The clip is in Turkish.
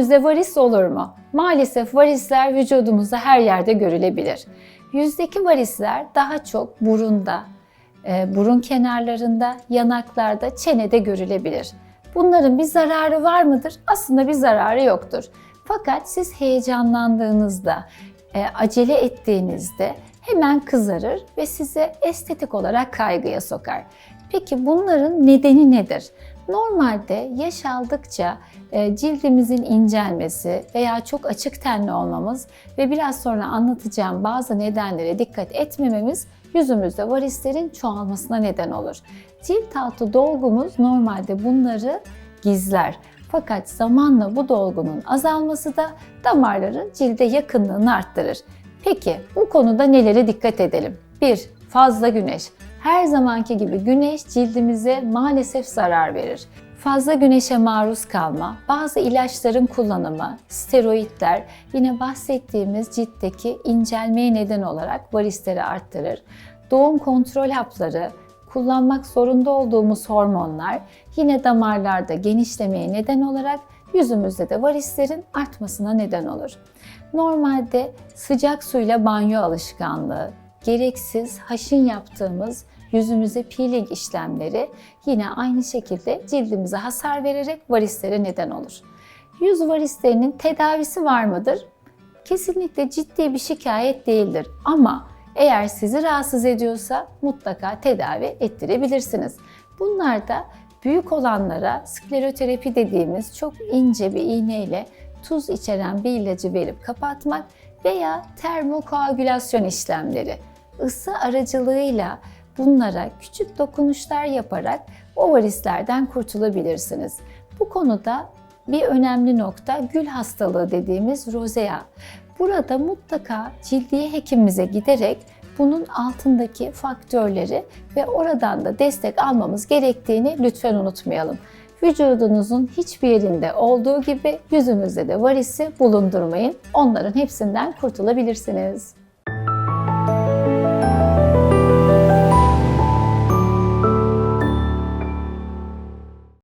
Yüzümüzde varis olur mu? Maalesef varisler vücudumuzda her yerde görülebilir. Yüzdeki varisler daha çok burunda, e, burun kenarlarında, yanaklarda, çenede görülebilir. Bunların bir zararı var mıdır? Aslında bir zararı yoktur. Fakat siz heyecanlandığınızda, e, acele ettiğinizde hemen kızarır ve size estetik olarak kaygıya sokar. Peki bunların nedeni nedir? Normalde yaş aldıkça e, cildimizin incelmesi veya çok açık tenli olmamız ve biraz sonra anlatacağım bazı nedenlere dikkat etmememiz yüzümüzde varislerin çoğalmasına neden olur. Cilt altı dolgumuz normalde bunları gizler. Fakat zamanla bu dolgunun azalması da damarların cilde yakınlığını arttırır. Peki bu konuda nelere dikkat edelim? 1. Fazla güneş. Her zamanki gibi güneş cildimize maalesef zarar verir. Fazla güneşe maruz kalma, bazı ilaçların kullanımı, steroidler yine bahsettiğimiz ciltteki incelmeye neden olarak varisleri arttırır. Doğum kontrol hapları, kullanmak zorunda olduğumuz hormonlar yine damarlarda genişlemeye neden olarak yüzümüzde de varislerin artmasına neden olur. Normalde sıcak suyla banyo alışkanlığı, gereksiz haşin yaptığımız yüzümüze peeling işlemleri yine aynı şekilde cildimize hasar vererek varislere neden olur. Yüz varislerinin tedavisi var mıdır? Kesinlikle ciddi bir şikayet değildir ama eğer sizi rahatsız ediyorsa mutlaka tedavi ettirebilirsiniz. Bunlar da büyük olanlara skleroterapi dediğimiz çok ince bir iğneyle tuz içeren bir ilacı verip kapatmak veya termokoagülasyon işlemleri ısı aracılığıyla bunlara küçük dokunuşlar yaparak o varislerden kurtulabilirsiniz. Bu konuda bir önemli nokta gül hastalığı dediğimiz rozea. Burada mutlaka cildiye hekimimize giderek bunun altındaki faktörleri ve oradan da destek almamız gerektiğini lütfen unutmayalım. Vücudunuzun hiçbir yerinde olduğu gibi yüzünüzde de varisi bulundurmayın. Onların hepsinden kurtulabilirsiniz.